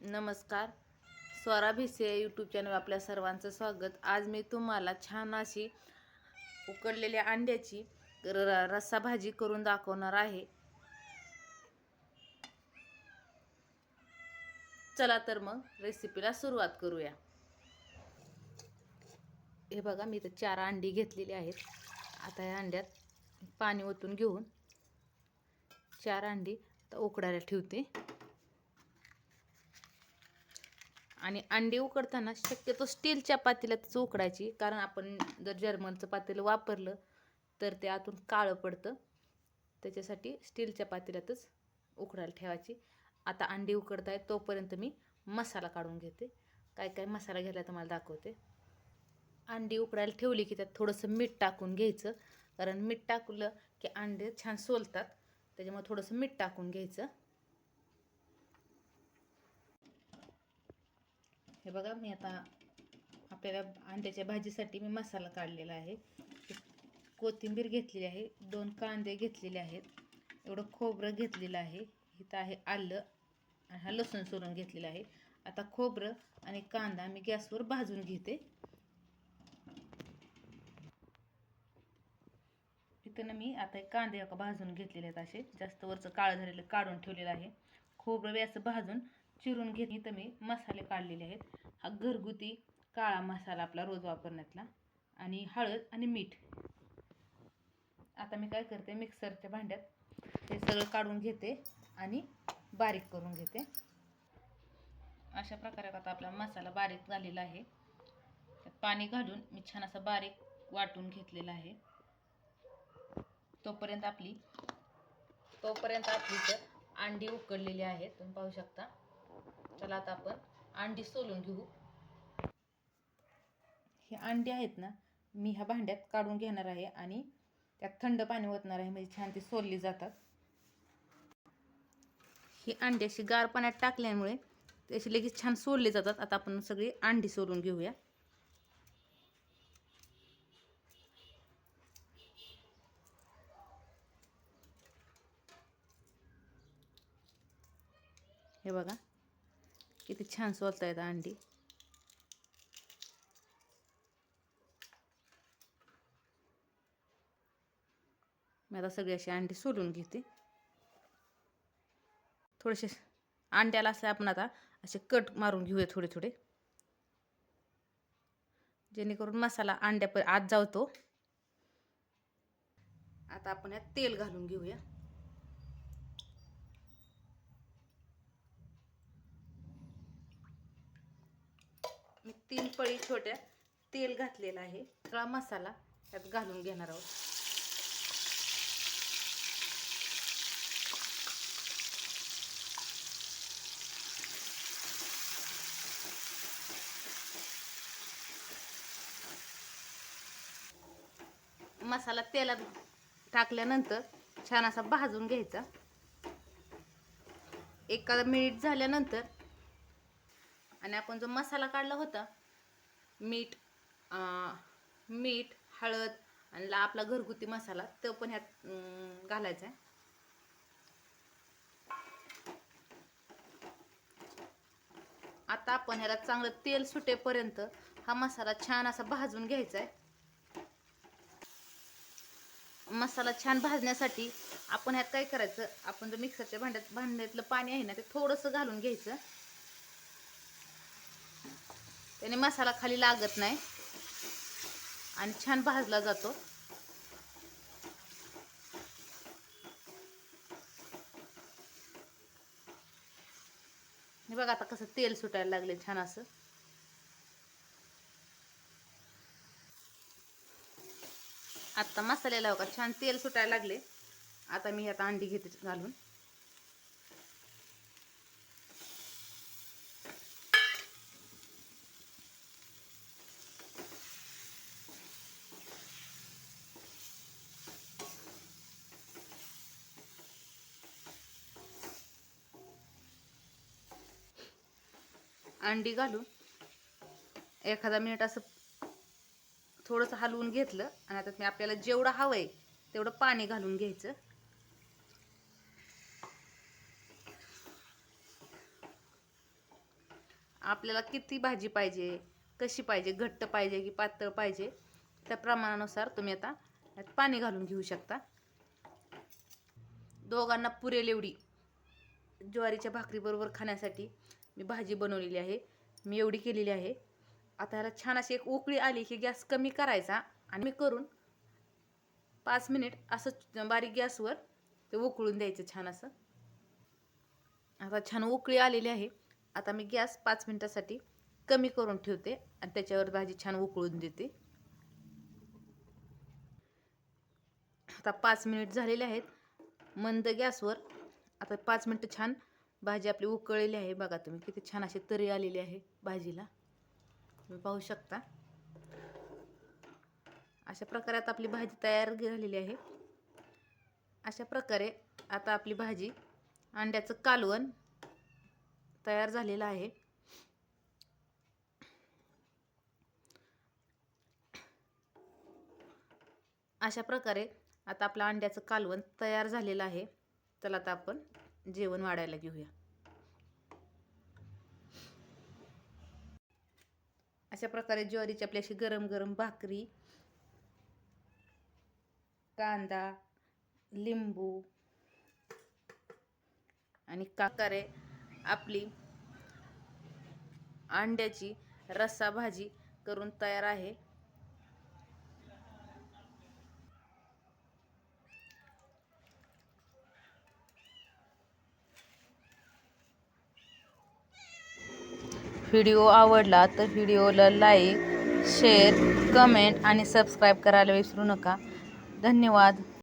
नमस्कार. Swara Bhise YouTube channel आपल्या सर्वांचं स्वागत. आज मी तुम्हाला छान अशी उकडलेल्या अंड्याची र रस्सा भाजी करून दाखवणार आहे. चला तर मग रेसिपीला सुरुवात करूया. हे बघा मी तर चार अंडी घेतलेली आहेत. आता या अंड्यात पाणी ओतून घेऊन चार अंडी आता उकडायला ठेवते. आणि अंडी उकडताना शक्यतो स्टीलच्या पातेल्यातच उकडायची. कारण आपण जर जर्मनचं पातेलं वापरलं तर ते आतून काळं पडतं. त्याच्यासाठी स्टीलच्या पातेल्यातच उकडायला ठेवायची. आता अंडी उकडत आहे तोपर्यंत मी मसाला काढून घेते. काय काय मसाला घ्यायला तुम्हाला दाखवते. अंडी उकडायला ठेवली की त्यात थोडंसं मीठ टाकून घ्यायचं. कारण मीठ टाकलं की अंडे छान सोलतात. त्याच्यामुळे थोडंसं मीठ टाकून घ्यायचं. हे बघा मी आता आपल्याला अंड्याच्या भाजीसाठी मी मसाला काढलेला आहे. कोथिंबीर घेतलेली आहे दोन कांदे घेतलेले आहेत एवढं खोबरं घेतलेलं आहे. इथं आहे आलं आणि हा लसूण सोलून घेतलेला आहे. आता खोबरं आणि कांदा मी गॅसवर भाजून घेते. इथं ना मी आता कांदे भाजून घेतलेले आहेत असे. जास्त वरचं काळं झालेलं काढून ठेवलेलं आहे. खोबरं व्यास भाजून चिरून घेत इथं मी मसाले काढलेले आहेत. हा घरगुती काळा मसाला आपला रोज वापरण्यातला आणि हळद आणि मीठ. आता मी काय करते मिक्सरच्या भांड्यात हे सगळं काढून घेते आणि बारीक करून घेते. अशा प्रकारे आता आपला मसाला बारीक झालेला आहे. त्यात पाणी घालून मी छान असा बारीक वाटून घेतलेला आहे. तोपर्यंत आपली तोपर्यंत आपली तर अंडी उकडलेली आहेत. तुम्ही पाहू शकता. चला आता आपण अंडी सोलून घेऊ. हे अंडी आहेत ना मी ह्या भांड्यात काढून घेणार आहे आणि त्यात थंड पाणी ओतणार आहे म्हणजे छान ती सोलली जातात. ही अंडी अशी गार पाण्यात टाकल्यामुळे त्याची लगेच छान सोलले जातात. आता आपण सगळी अंडी सोलून घेऊया. हे बघा. किती छान सोलता येतं अंडी. मी आता सगळी अशी अंडी सोलून घेते. थोडेसे अंड्याला असे आपण आता असे कट मारून घेऊया थोडे थोडे. जेणेकरून मसाला अंड्या आत जावतो. आता आपण यात तेल घालून घेऊया. मी तीन पळी छोट्या तेल घातलेलं आहे. सगळा मसाला त्यात घालून घेणार आहोत. मसाला तेलात टाकल्यानंतर छान असा भाजून घ्यायचा. एखादा मिनिट झाल्यानंतर आणि आपण जो मसाला काढला होता मीठ मीठ हळद आणि आपला घरगुती मसाला तो पण ह्यात घालायचा आहे. आता आपण ह्याला चांगलं तेल सुटेपर्यंत हा मसाला छान असा भाजून घ्यायचा आहे. मसाला छान भाजण्यासाठी आपण ह्यात काय करायचं आपण जो मिक्सरच्या भांड्यात भांड्यातलं पाणी आहे ना ते थोडंसं घालून घ्यायचं. त्याने मसाला खाली लागत नाही. आणि छान भाजला जातो. हे बघा आता कसं तेल सुटायला लागले छान असं. आता मसाल्याला बघा छान तेल सुटायला लागले आता मी आता अंडी घेते घालून. अंडी घालून एखादा मिनिट असं थोडंसं हलवून घेतलं आणि आता मी आपल्याला जेवढं हवं आहे तेवढं पाणी घालून घ्यायचं. आपल्याला किती भाजी पाहिजे कशी पाहिजे घट्ट पाहिजे की पातळ पाहिजे त्या प्रमाणानुसार तुम्ही आता यात पाणी घालून घेऊ शकता. दोघांना पुरेल एवढी. ज्वारीच्या भाकरीबरोबर खाण्यासाठी मी भाजी बनवलेली आहे. मी एवढी केलेली आहे. आता ह्याला छान अशी एक उकळी आली की गॅस कमी करायचा आणि मी करून पाच मिनिट असं बारीक गॅसवर ते उकळून द्यायचं छान असं. आता छान उकळी आलेली आहे. आता मी गॅस पाच मिनिटासाठी कमी करून ठेवते आणि त्याच्यावर भाजी छान उकळून देते. आता पाच मिनिट झालेले आहेत. मंद गॅसवर आता पाच मिनटं छान भाजी आपली उकळलेली आहे. बघा तुम्ही किती छान अशी तरी आलेली आहे भाजीला. तुम्ही पाहू शकता. अशा प्रकारे आता आपली भाजी तयार झालेली आहे. अशा प्रकारे आता आपली भाजी अंड्याचं कालवण तयार झालेलं आहे. अशा प्रकारे आता आपलं अंड्याचं कालवण तयार झालेलं आहे. चला आता आपण जेवण वाढायला घेऊया. अशा प्रकारे ज्वारीची आपली अशी गरम गरम भाकरी कांदा लिंबू आणि काकारे आपली अंड्याची रस्सा भाजी करून तयार आहे. व्हिडिओ आवडला तर व्हिडिओला लाईक शेअर कमेंट आणि सबस्क्राईब करायला विसरू नका. धन्यवाद.